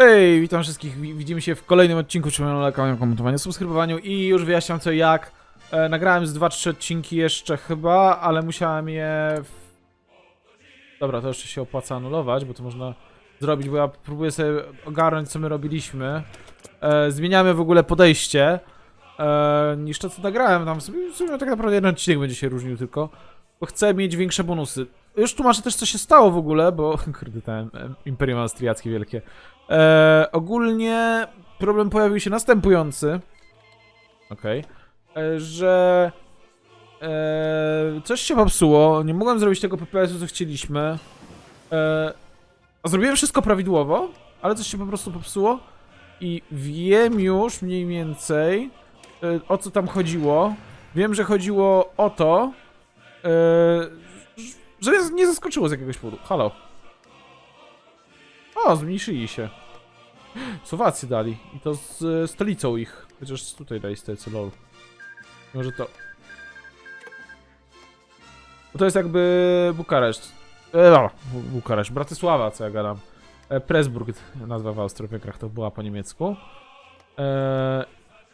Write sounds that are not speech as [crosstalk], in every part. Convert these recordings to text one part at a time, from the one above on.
Hej, witam wszystkich. Wi- Widzimy się w kolejnym odcinku Trzymania Lekania, komentowaniu, subskrybowaniu i już wyjaśniam co jak. E, nagrałem z 2-3 odcinki jeszcze chyba, ale musiałem je... W... Dobra, to jeszcze się opłaca anulować, bo to można zrobić, bo ja próbuję sobie ogarnąć co my robiliśmy. E, zmieniamy w ogóle podejście e, niż to co nagrałem tam. W sumie, tak naprawdę jeden odcinek będzie się różnił tylko, bo chcę mieć większe bonusy. Już tłumaczę też co się stało w ogóle, bo [laughs] kurde ten Imperium Austriackie wielkie. E, ogólnie problem pojawił się następujący. Okej. E, Że e, coś się popsuło. Nie mogłem zrobić tego PPS-u, co chcieliśmy. E, a zrobiłem wszystko prawidłowo, ale coś się po prostu popsuło. I wiem już mniej więcej e, o co tam chodziło. Wiem, że chodziło o to, e, że mnie nie zaskoczyło z jakiegoś powodu. Halo. O, zmniejszyli się. Słowację dali. I to z e, stolicą ich. Chociaż tutaj dali stolicy, lol. Może to... Bo to jest jakby Bukareszt. E, no, Bu- Bukareszt. Bratysława, co ja gadam. E, Pressburg nazwa w Austro-Węgrach to była po niemiecku. E,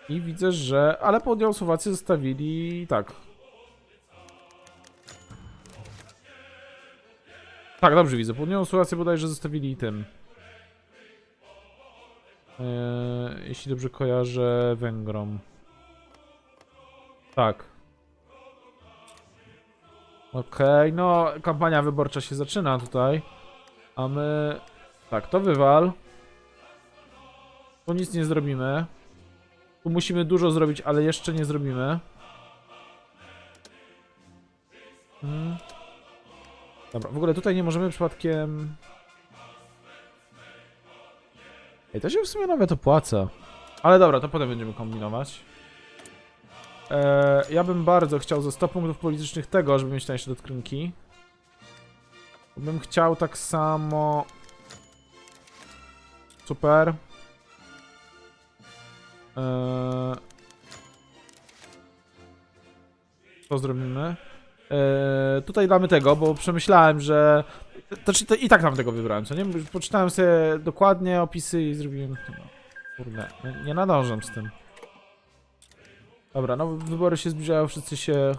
I widzę, że... Ale południową Słowację zostawili... tak. Tak, dobrze widzę. Południową Słowację bodajże zostawili tym. E, jeśli dobrze kojarzę, Węgrom. Tak. Okej, no kampania wyborcza się zaczyna tutaj. A my... Tak, to wywal. Tu nic nie zrobimy. Tu musimy dużo zrobić, ale jeszcze nie zrobimy. Hmm. Dobra, w ogóle tutaj nie możemy przypadkiem... Ej, to się w sumie nawet opłaca. Ale dobra, to potem będziemy kombinować. Eee, ja bym bardzo chciał ze 100 punktów politycznych tego, żeby mieć tańsze dotknki. Bym chciał tak samo... Super. Eee... Co zrobimy? Eee, tutaj damy tego, bo przemyślałem, że... To, czy to i tak tam tego wybrałem, co nie? Poczytałem sobie dokładnie opisy i zrobiłem... No, kurde, nie, nie nadążam z tym. Dobra, no wybory się zbliżają, wszyscy się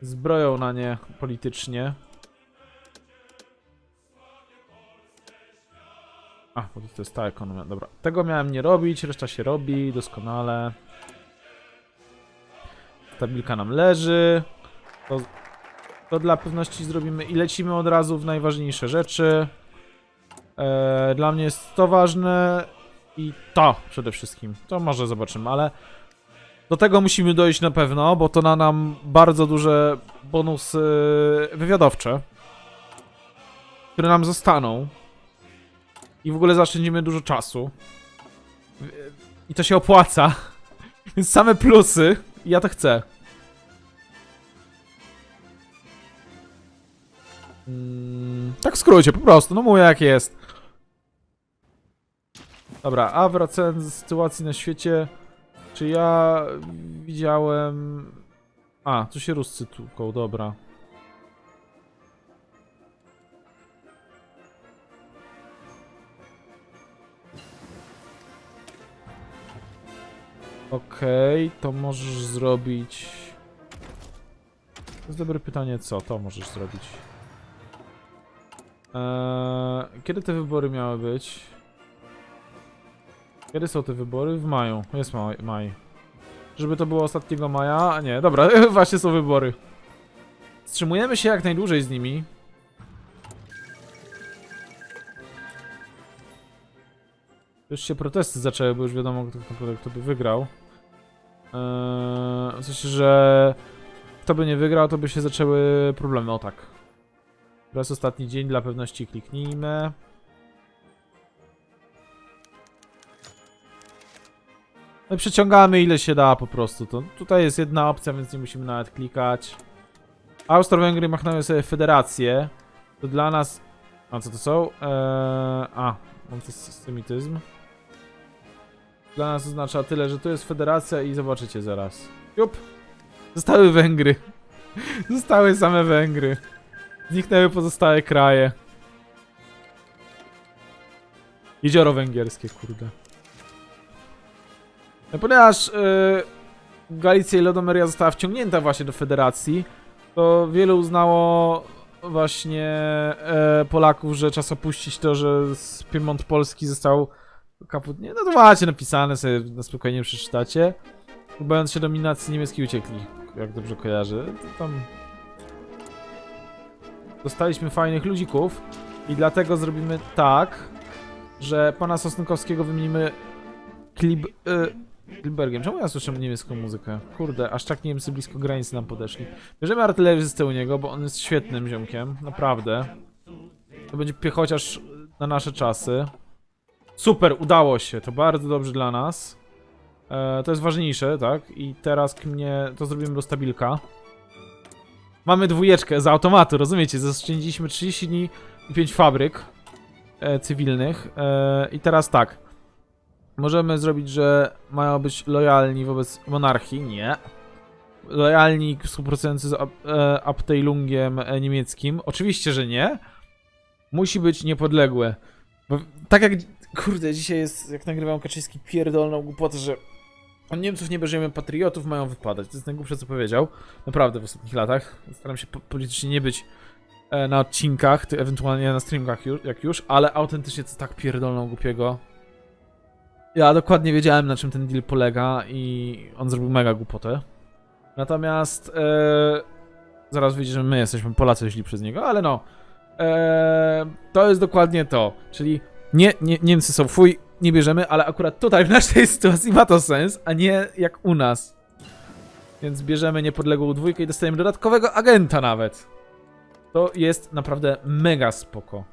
zbroją na nie politycznie. A, bo to jest ta ekonomia, dobra. Tego miałem nie robić, reszta się robi, doskonale. Stabilka nam leży. To, to dla pewności zrobimy i lecimy od razu w najważniejsze rzeczy. E, dla mnie jest to ważne i to przede wszystkim. To może zobaczymy, ale do tego musimy dojść na pewno, bo to na nam bardzo duże bonusy wywiadowcze, które nam zostaną. I w ogóle zaoszczędzimy dużo czasu. I to się opłaca. [laughs] Więc same plusy. Ja to chcę. Mm, tak w skrócie, po prostu. No mówię jak jest. Dobra, a wracając do sytuacji na świecie. Czy ja widziałem... A, tu się Ruscy tłuką, dobra. Okej, to możesz zrobić... To jest dobre pytanie, co to możesz zrobić? Eee, kiedy te wybory miały być? Kiedy są te wybory? W maju. Jest maj. maj. Żeby to było ostatniego maja? A nie, dobra, [laughs] właśnie są wybory. Wstrzymujemy się jak najdłużej z nimi. Już się protesty zaczęły, bo już wiadomo, kto, kto, kto by wygrał. Eee, w sensie, że kto by nie wygrał, to by się zaczęły problemy, o tak. Teraz ostatni dzień, dla pewności kliknijmy. No i przeciągamy ile się da po prostu. To tutaj jest jedna opcja, więc nie musimy nawet klikać. Austro-Węgry machnęły sobie federację. To dla nas... A co to są? Eee, a, antysemityzm. Dla nas oznacza tyle, że to jest federacja i zobaczycie zaraz. Jup! Zostały Węgry. [laughs] Zostały same Węgry. Zniknęły pozostałe kraje. Jezioro węgierskie, kurde. No, ponieważ y, Galicja i Lodomeria została wciągnięta właśnie do federacji, to wielu uznało właśnie e, Polaków, że czas opuścić to, że z Piemont Polski został kaput... Nie, no to macie napisane, sobie na spokojnie przeczytacie. Bając się dominacji niemieckiej uciekli, jak dobrze kojarzę. To tam... Dostaliśmy fajnych ludzików i dlatego zrobimy tak, że pana Sosnkowskiego wymienimy Klib... Y. Czemu ja słyszę niemiecką muzykę? Kurde, aż tak Niemcy blisko granicy nam podeszli. Bierzemy artylerzystę u niego, bo on jest świetnym ziomkiem, naprawdę. To będzie piechociarz na nasze czasy. Super, udało się, to bardzo dobrze dla nas. E, to jest ważniejsze, tak? I teraz mnie to zrobimy do stabilka. Mamy dwójeczkę z automatu, rozumiecie? Zaoszczędziliśmy 30 dni i 5 fabryk e, cywilnych. E, I teraz tak. Możemy zrobić, że mają być lojalni wobec monarchii. Nie. Lojalni współpracujący z e, Abteilungiem e, niemieckim. Oczywiście, że nie. Musi być niepodległe. Bo tak jak. Kurde, dzisiaj jest, jak nagrywam Kaczyński, pierdolną głupotę, że od Niemców nie bierzemy patriotów, mają wypadać. To jest najgłupsze, co powiedział. Naprawdę w ostatnich latach. Staram się po politycznie nie być e, na odcinkach, ty ewentualnie na streamkach jak już, ale autentycznie to tak pierdolną głupiego. Ja dokładnie wiedziałem, na czym ten deal polega i on zrobił mega głupotę. Natomiast e, zaraz wyjdzie, że my jesteśmy Polacy źli przez niego, ale no. E, to jest dokładnie to. Czyli nie, nie, Niemcy są fuj, nie bierzemy, ale akurat tutaj w naszej sytuacji ma to sens, a nie jak u nas. Więc bierzemy niepodległą dwójkę i dostajemy dodatkowego agenta nawet. To jest naprawdę mega spoko.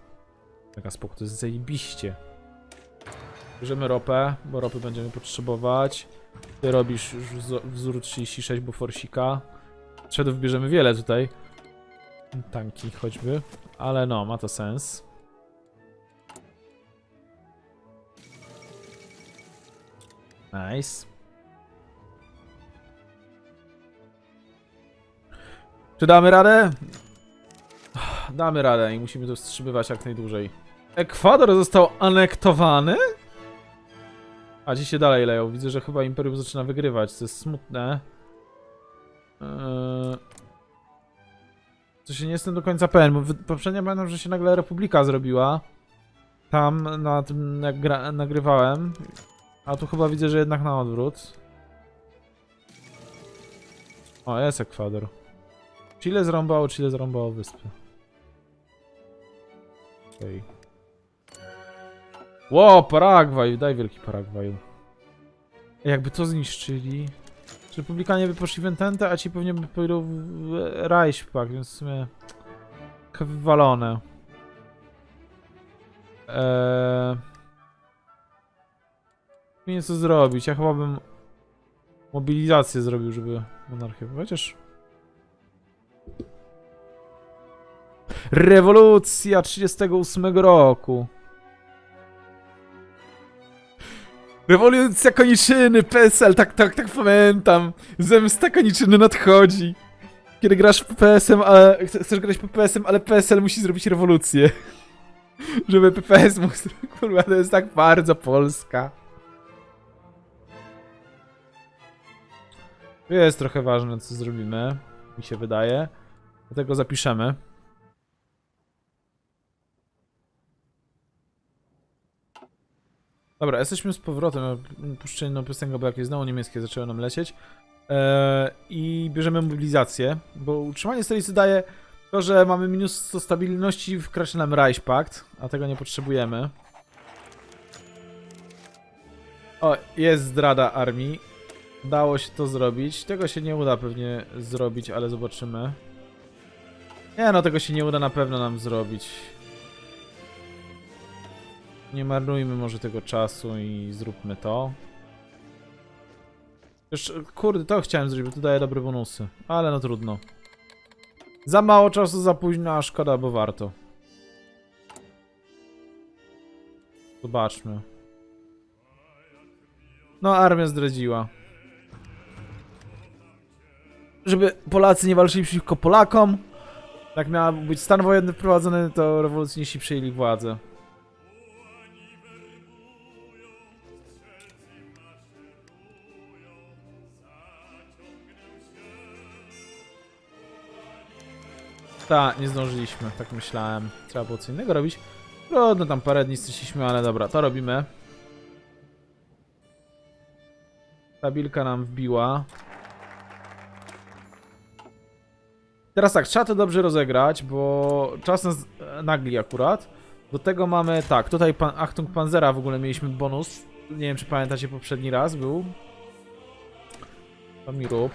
Mega spoko, to jest zajebiście. Bierzemy ropę, bo ropy będziemy potrzebować. Ty robisz już wzór 36, bo forsika. Szedów bierzemy wiele tutaj. Tanki choćby. Ale no, ma to sens. Nice. Czy damy radę? Damy radę i musimy to wstrzymywać jak najdłużej. Ekwador został anektowany? A ci się dalej leją. Widzę, że chyba Imperium zaczyna wygrywać, co jest smutne. Eee... Co się nie jestem do końca pewien, poprzednio pamiętam, że się nagle Republika zrobiła. Tam na tym nagrywałem. A tu chyba widzę, że jednak na odwrót. O, jest Ekwador. Chile zrąbało, Chile zrąbało wyspy. Okej. Ło, Paragwaj, daj wielki Paragwaju. Jakby to zniszczyli. Czy Republikanie by poszli w Entente, a ci pewnie by pójdą w Reichspakt, więc w sumie... Wywalone. Eee... Nie co zrobić, ja chyba bym... Mobilizację zrobił, żeby monarchię... Chociaż... Rewolucja 38 roku. Rewolucja koniczyny, PSL, tak, tak, tak pamiętam. Zemsta koniczyny nadchodzi. Kiedy grasz PPS-em, ale chce- chcesz grać PPS-em, ale PSL musi zrobić rewolucję. [laughs] Żeby PPS mógł zrobić, [laughs] kurwa, to jest tak bardzo Polska. Jest trochę ważne, co zrobimy, mi się wydaje. Dlatego zapiszemy. Dobra, jesteśmy z powrotem. Puszczę jedną piosenkę, bo jakieś znowu niemieckie zaczęły nam lecieć. Eee, I bierzemy mobilizację, bo utrzymanie stolicy daje to, że mamy minus 100 stabilności, wkracza nam Reichspakt, a tego nie potrzebujemy. O, jest zdrada armii. Dało się to zrobić. Tego się nie uda pewnie zrobić, ale zobaczymy. Nie no, tego się nie uda na pewno nam zrobić. Nie marnujmy może tego czasu i zróbmy to. Już, kurde, to chciałem zrobić, bo to daje dobre bonusy. Ale no trudno. Za mało czasu, za późno, a szkoda, bo warto. Zobaczmy. No, armia zdradziła żeby Polacy nie walczyli przeciwko Polakom. Jak miał być stan wojenny wprowadzony, to rewolucjoniści przejęli władzę. Ta, nie zdążyliśmy, tak myślałem. Trzeba było co innego robić. Trudno, tam parę dni straciliśmy, ale dobra, to robimy. Tabilka nam wbiła. Teraz tak, trzeba to dobrze rozegrać, bo czas nas e, nagli akurat. Do tego mamy, tak, tutaj pan, Achtung Panzera w ogóle mieliśmy bonus. Nie wiem, czy pamiętacie, poprzedni raz był. To mi rób.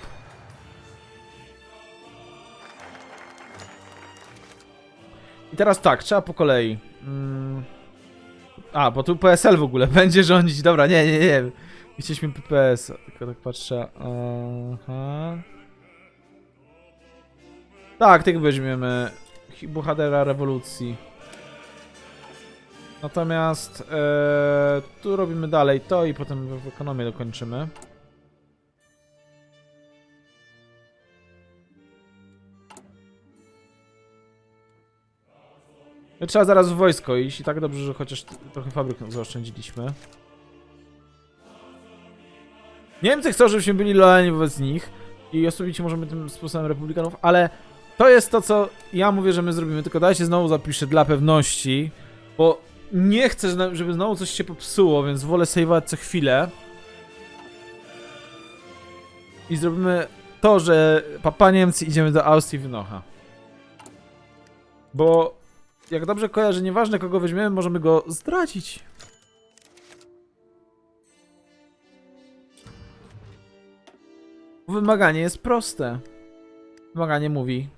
I teraz tak, trzeba po kolei. Mm. A, bo tu PSL w ogóle [laughs] będzie rządzić. Dobra, nie, nie, nie. Chcieliśmy PPS. Tylko tak patrzę. Aha. Tak, tych weźmiemy. Bohatera rewolucji. Natomiast e, tu robimy dalej to i potem w, ekonomię dokończymy. Trzeba zaraz w wojsko iść i tak dobrze, że chociaż trochę fabryk zaoszczędziliśmy. Niemcy chcą, żebyśmy byli lojalni wobec nich i osobiście możemy tym sposobem republikanów, ale to jest to, co ja mówię, że my zrobimy. Tylko dajcie znowu zapiszę dla pewności, bo nie chcę, żeby znowu coś się popsuło, więc wolę saveować co chwilę. I zrobimy to, że papa Niemcy idziemy do Austrii Wynocha. Bo jak dobrze kojarzę, nieważne kogo weźmiemy, możemy go zdradzić. Wymaganie jest proste. Wymaganie mówi.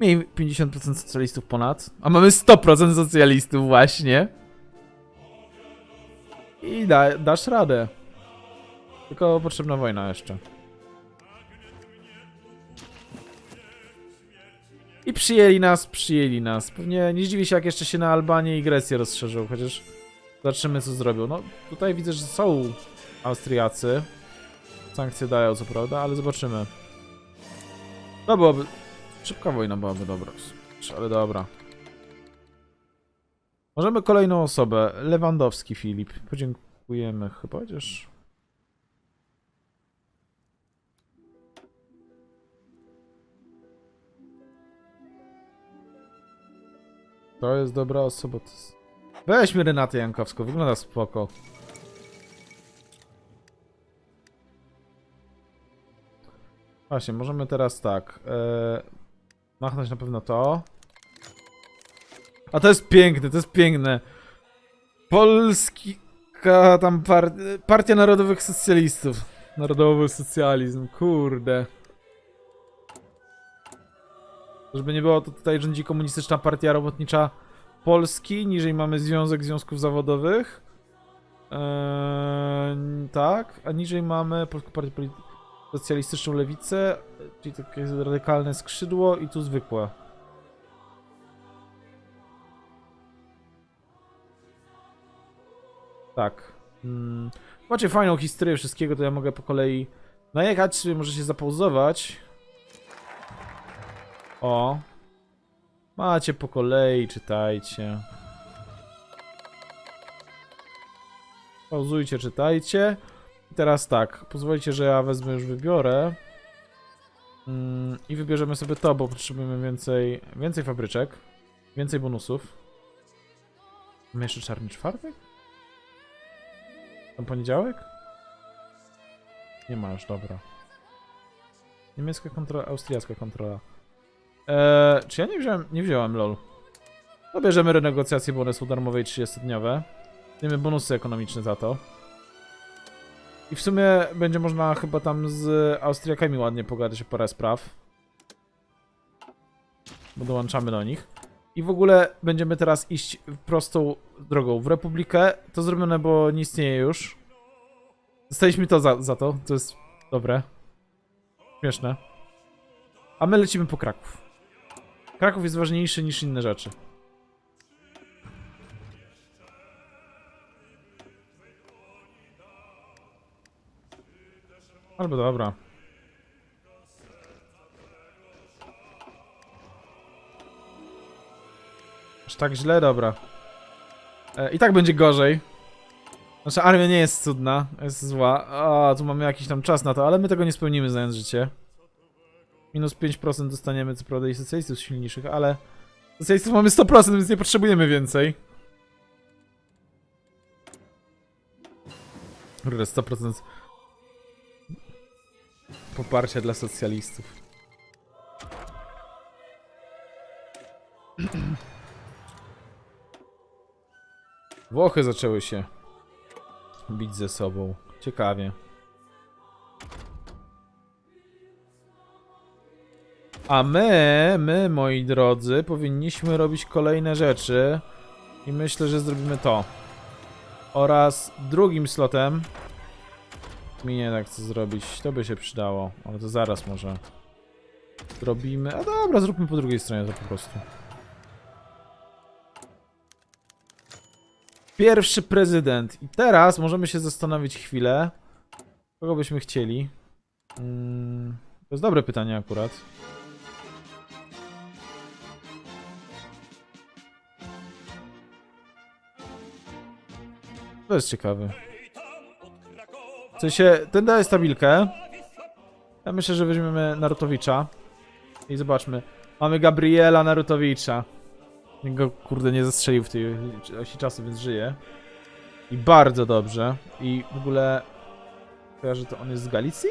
Miej 50% socjalistów ponad, a mamy 100% socjalistów właśnie. I da, dasz radę. Tylko potrzebna wojna jeszcze. I przyjęli nas, przyjęli nas. Pewnie nie zdziwi się, jak jeszcze się na Albanię i Grecję rozszerzył, chociaż zobaczymy, co zrobią. No, tutaj widzę, że są Austriacy. Sankcje dają, co prawda, ale zobaczymy. To byłoby... Szybka wojna byłaby dobra, ale dobra. Możemy kolejną osobę. Lewandowski Filip. Podziękujemy chyba, chociaż... To jest dobra osoba. To. Weźmy Renatę Jankowską, wygląda spoko. Właśnie, możemy teraz tak. E, machnąć na pewno to. A to jest piękne, to jest piękne. Polski. tam par, Partia Narodowych Socjalistów. Narodowy socjalizm, kurde. Żeby nie było, to tutaj rządzi komunistyczna partia robotnicza Polski, niżej mamy Związek Związków Zawodowych. Eee, tak, a niżej mamy Polską Partię Poli- Socjalistyczną Lewicę, czyli takie radykalne skrzydło i tu zwykłe. Tak. Mm. Macie fajną historię wszystkiego, to ja mogę po kolei najechać, sobie możecie zapauzować. O. Macie po kolei, czytajcie. Pauzujcie, czytajcie. Teraz tak, pozwolicie, że ja wezmę już wybiorę. Mm, I wybierzemy sobie to, bo potrzebujemy więcej, więcej fabryczek. Więcej bonusów. Mamy jeszcze czarny czwartek? Tam poniedziałek? Nie ma już, dobra. Niemiecka kontrola, austriacka kontrola. Eee, czy ja nie wziąłem, nie wziąłem lol. To bierzemy renegocjacje bonusu darmowej 30-dniowe. Wiemy bonusy ekonomiczne za to. I w sumie będzie można chyba tam z Austriakami ładnie pogadać o parę spraw. Bo dołączamy do nich. I w ogóle będziemy teraz iść prostą drogą. W Republikę to zrobione, bo nie istnieje już. Dostaliśmy to za, za to, to jest dobre. Śmieszne. A my lecimy po Kraków. Kraków jest ważniejszy niż inne rzeczy. Albo dobra. Aż tak źle, dobra. E, I tak będzie gorzej. Nasza armia nie jest cudna, jest zła. A, tu mamy jakiś tam czas na to, ale my tego nie spełnimy znając życie. Minus 5% dostaniemy co prawda i socjalistów silniejszych, ale socjalistów mamy 100%, więc nie potrzebujemy więcej. Kurde, 100% poparcia dla socjalistów. Włochy zaczęły się bić ze sobą. Ciekawie. A my, my, moi drodzy, powinniśmy robić kolejne rzeczy. I myślę, że zrobimy to. Oraz drugim slotem. Mi nie tak chcę zrobić. To by się przydało. Ale to zaraz może. Zrobimy. A dobra, zróbmy po drugiej stronie to po prostu. Pierwszy prezydent. I teraz możemy się zastanowić chwilę. Kogo byśmy chcieli? Mm, to jest dobre pytanie akurat. To jest ciekawe. W sensie, ten daje stabilkę. Ja myślę, że weźmiemy Narutowicza. I zobaczmy. Mamy Gabriela Narutowicza. Nikt go, kurde, nie zastrzelił w tej osi czasu, więc żyje. I bardzo dobrze. I w ogóle... Kojarzę, to on jest z Galicji?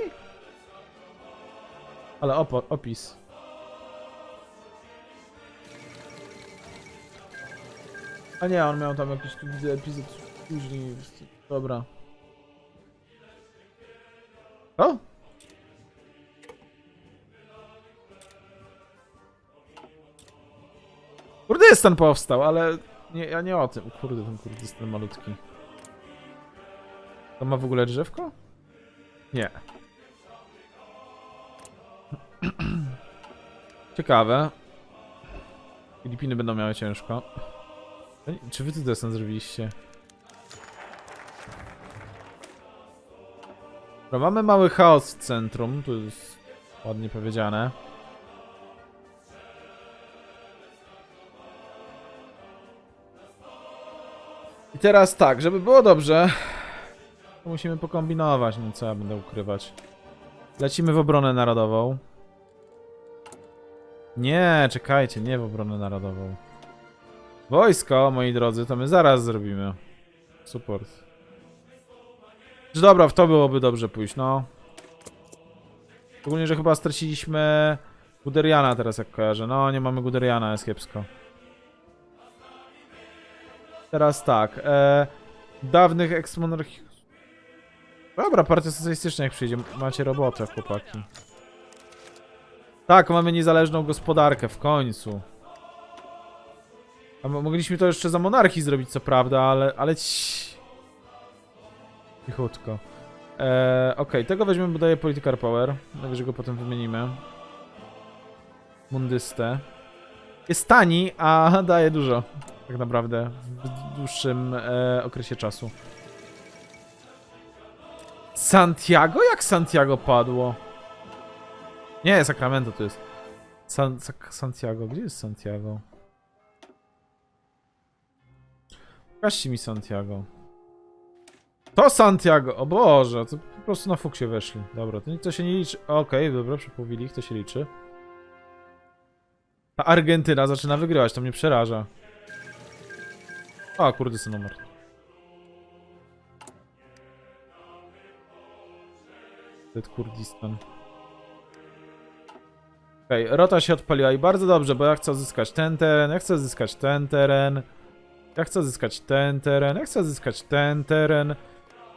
Ale opo- opis. A nie, on miał tam jakiś epizod później. Dobra. O? Kurdystan powstał, ale nie, ja nie o tym. Kurde, ten Kurdystan malutki. To ma w ogóle drzewko? Nie. [clears throat] Ciekawe. Filipiny będą miały ciężko. Czy wy tu desant zrobiliście? Dobra, mamy mały chaos w centrum, tu jest ładnie powiedziane. I teraz tak, żeby było dobrze, to musimy pokombinować, no co ja będę ukrywać. Lecimy w obronę narodową. Nie, czekajcie, nie w obronę narodową. Wojsko, moi drodzy, to my zaraz zrobimy. Support. Czy Dobra, w to byłoby dobrze pójść, no. Szczególnie, że chyba straciliśmy Guderiana teraz, jak kojarzę. No, nie mamy Guderiana, jest kiepsko. Teraz tak, e, dawnych eksmonarchii... Dobra, partia socjalistyczna jak przyjdzie, macie robotę, chłopaki. Tak, mamy niezależną gospodarkę, w końcu. A mo- mogliśmy to jeszcze za monarchii zrobić, co prawda, ale... ale ci... Cichutko. Eee, Okej, tego weźmiemy, bo daje Political Power. Najwyżej go potem wymienimy. Mundystę. Jest tani, a [laughs] daje dużo. Tak naprawdę. W dłuższym e, okresie czasu. Santiago? Jak Santiago padło? Nie, Sacramento to jest. San, Sac- Santiago, gdzie jest Santiago? Pokażcie mi Santiago. To Santiago! O Boże, to po prostu na fuksie weszli. Dobra, to, to się nie liczy. Okej, dobra, przepływili ich, to się liczy. Ta Argentyna zaczyna wygrywać, to mnie przeraża. O, kurde, sy numer. Kurdistan. Okej, rota się odpaliła i bardzo dobrze, bo ja chcę zyskać ten teren, ja chcę zyskać ten teren. Ja chcę zyskać ten teren, ja chcę zyskać ten teren.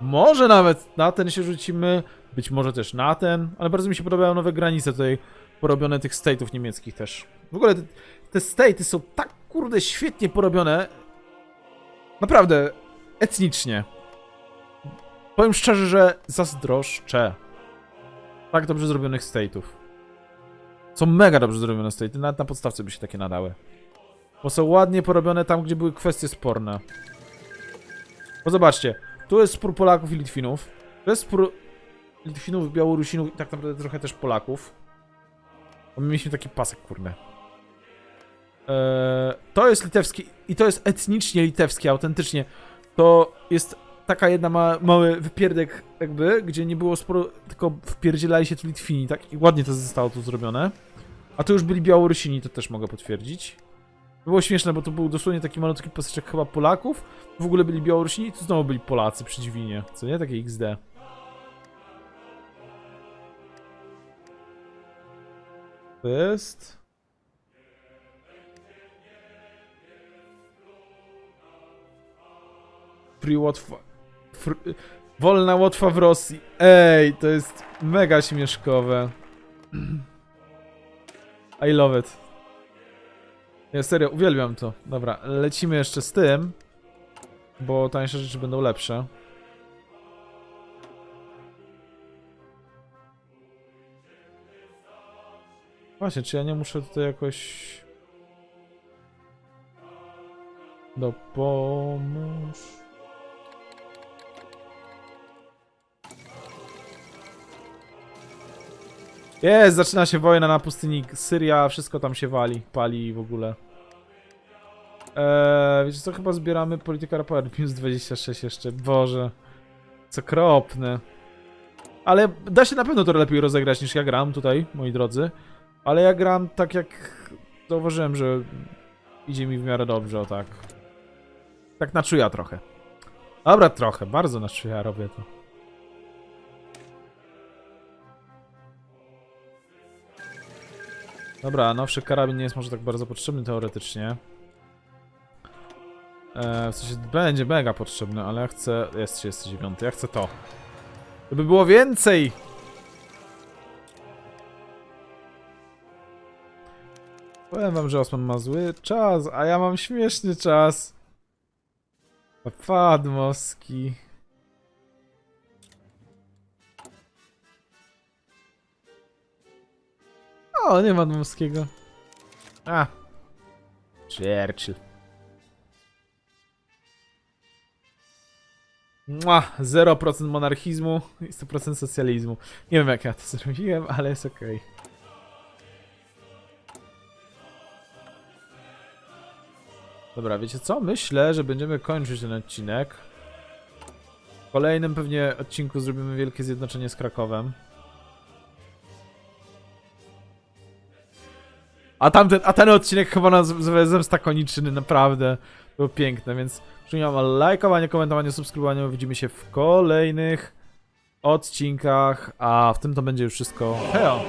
Może nawet na ten się rzucimy, być może też na ten, ale bardzo mi się podobają nowe granice tutaj porobione tych state'ów niemieckich też. W ogóle te, te state'y są tak kurde świetnie porobione. Naprawdę, etnicznie. Powiem szczerze, że zazdroszczę tak dobrze zrobionych state'ów. Są mega dobrze zrobione state'y, nawet na podstawce by się takie nadały. Bo są ładnie porobione tam, gdzie były kwestie sporne. Bo zobaczcie, tu jest spór Polaków i Litwinów. Tu jest spór Litwinów, Białorusinów i tak naprawdę trochę też Polaków. Bo my mieliśmy taki pasek, kurde. Eee, to jest litewski i to jest etnicznie litewskie, autentycznie. To jest taka jedna ma, mały wypierdek jakby, gdzie nie było sporo, tylko wpierdzielali się tu Litwini, tak? I ładnie to zostało tu zrobione. A to już byli Białorusini, to też mogę potwierdzić. Było śmieszne, bo to był dosłownie taki malutki paseczek chyba Polaków. W ogóle byli Białorusini i tu znowu byli Polacy przy Dźwinie. Co nie? Takie XD. To jest... Free Łotwa... Fr... Wolna Łotwa w Rosji. Ej, to jest mega śmieszkowe. [clears throat] I love it. Ja serio, uwielbiam to. Dobra, lecimy jeszcze z tym. Bo tańsze rzeczy będą lepsze. Właśnie, czy ja nie muszę tutaj jakoś... Dopomóż... Jest, zaczyna się wojna na pustyni Syria, wszystko tam się wali, pali w ogóle. Eee, wiecie co, chyba zbieramy polityka raport [laughs] minus 26 jeszcze, boże. Co kropne. Ale da się na pewno to lepiej rozegrać niż ja gram tutaj, moi drodzy. Ale ja gram tak jak zauważyłem, że idzie mi w miarę dobrze, o tak. Tak na czuja trochę. Dobra, trochę, bardzo na czuja robię to. Dobra, nowszy karabin nie jest może tak bardzo potrzebny teoretycznie. E, w sensie będzie mega potrzebny, ale ja chcę... Jest 39, ja chcę to. Żeby było więcej! Powiem wam, że Osman ma zły czas, a ja mam śmieszny czas. Padmoski. O, nie ma Dmowskiego. A. Churchill. Mua, 0% monarchizmu i 100% socjalizmu. Nie wiem jak ja to zrobiłem, ale jest okej. Dobra, wiecie co? Myślę, że będziemy kończyć ten odcinek. W kolejnym pewnie odcinku zrobimy wielkie zjednoczenie z Krakowem. A tamten, a ten odcinek chyba nazywa Zemsta Koniczyny, naprawdę. Było piękne, więc przypominam lajkowanie, komentowanie, subskrybowanie. Widzimy się w kolejnych odcinkach, a w tym to będzie już wszystko. Heo!